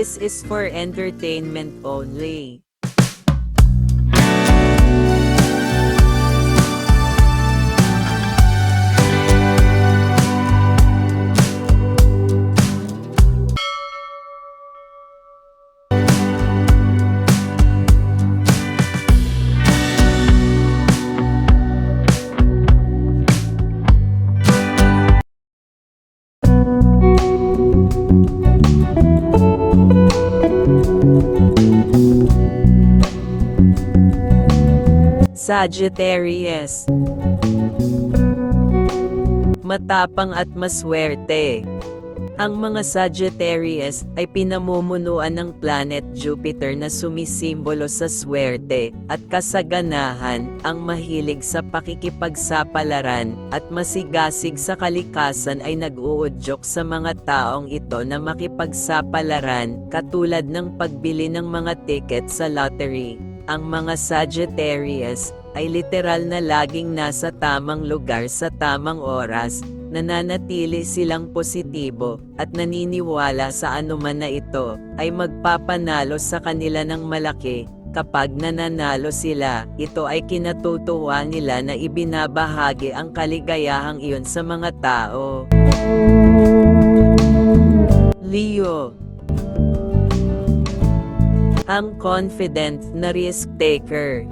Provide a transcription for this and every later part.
This is for entertainment only. Sagittarius Matapang at maswerte. Ang mga Sagittarius ay pinamumunuan ng planet Jupiter na sumisimbolo sa swerte at kasaganahan, ang mahilig sa pakikipagsapalaran at masigasig sa kalikasan ay nag-uudyok sa mga taong ito na makipagsapalaran katulad ng pagbili ng mga tiket sa lottery. Ang mga Sagittarius ay literal na laging nasa tamang lugar sa tamang oras, nananatili silang positibo at naniniwala sa anuman na ito ay magpapanalo sa kanila ng malaki. Kapag nananalo sila, ito ay kinatutuwa nila na ibinabahagi ang kaligayahang iyon sa mga tao. Leo Ang confident na risk taker.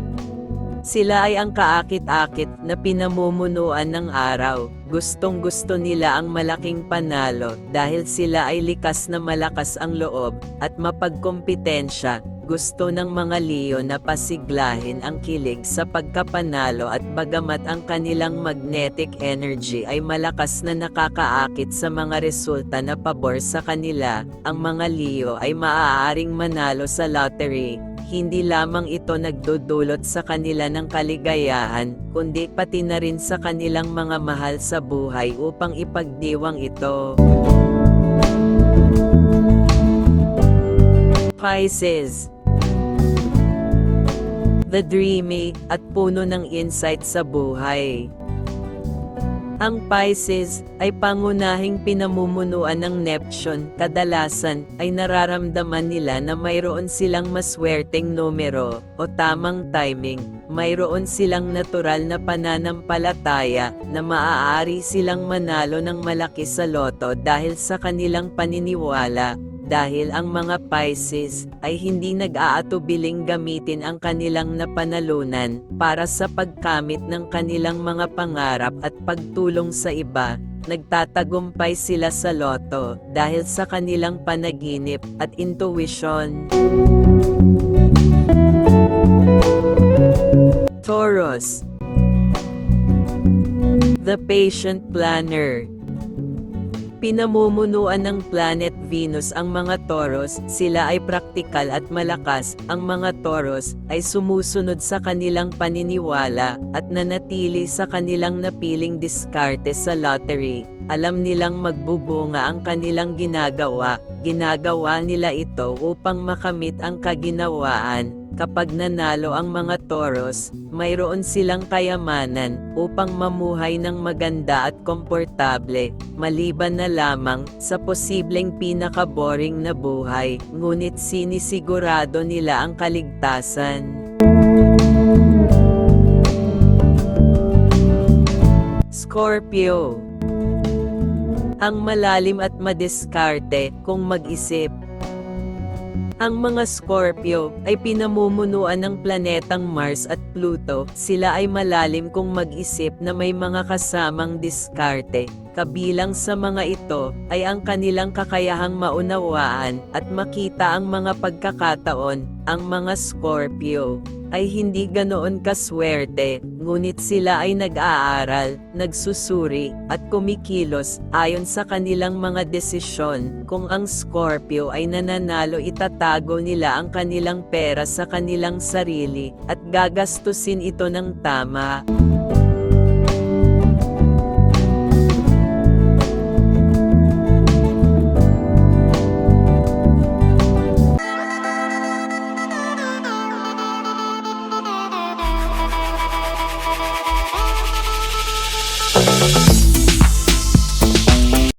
Sila ay ang kaakit-akit na pinamumunuan ng araw. Gustong gusto nila ang malaking panalo dahil sila ay likas na malakas ang loob at mapagkompetensya. Gusto ng mga Leo na pasiglahin ang kilig sa pagkapanalo at bagamat ang kanilang magnetic energy ay malakas na nakakaakit sa mga resulta na pabor sa kanila, ang mga Leo ay maaaring manalo sa lottery, hindi lamang ito nagdudulot sa kanila ng kaligayahan, kundi pati na rin sa kanilang mga mahal sa buhay upang ipagdiwang ito. Pisces The dreamy at puno ng insight sa buhay. Ang Pisces ay pangunahing pinamumunuan ng Neptune. Kadalasan ay nararamdaman nila na mayroon silang maswerteng numero o tamang timing. Mayroon silang natural na pananampalataya na maaari silang manalo ng malaki sa loto dahil sa kanilang paniniwala dahil ang mga Pisces ay hindi nag-aatubiling gamitin ang kanilang napanalunan para sa pagkamit ng kanilang mga pangarap at pagtulong sa iba. Nagtatagumpay sila sa loto dahil sa kanilang panaginip at intuition. Taurus The Patient Planner Pinamumunuan ng planet Venus ang mga Taurus, sila ay praktikal at malakas. Ang mga Taurus ay sumusunod sa kanilang paniniwala at nanatili sa kanilang napiling diskarte sa lottery. Alam nilang magbubunga ang kanilang ginagawa, ginagawa nila ito upang makamit ang kaginawaan. Kapag nanalo ang mga Taurus, mayroon silang kayamanan upang mamuhay ng maganda at komportable, maliban na lamang sa posibleng pinaka-boring na buhay, ngunit sinisigurado nila ang kaligtasan. Scorpio Ang malalim at madiskarte kung mag-isip ang mga Scorpio ay pinamumunuan ng planetang Mars at Pluto. Sila ay malalim kung mag-isip na may mga kasamang diskarte. Kabilang sa mga ito ay ang kanilang kakayahang maunawaan at makita ang mga pagkakataon. Ang mga Scorpio ay hindi ganoon kaswerte, ngunit sila ay nag-aaral, nagsusuri, at kumikilos ayon sa kanilang mga desisyon. Kung ang Scorpio ay nananalo itatago nila ang kanilang pera sa kanilang sarili, at gagastusin ito ng tama.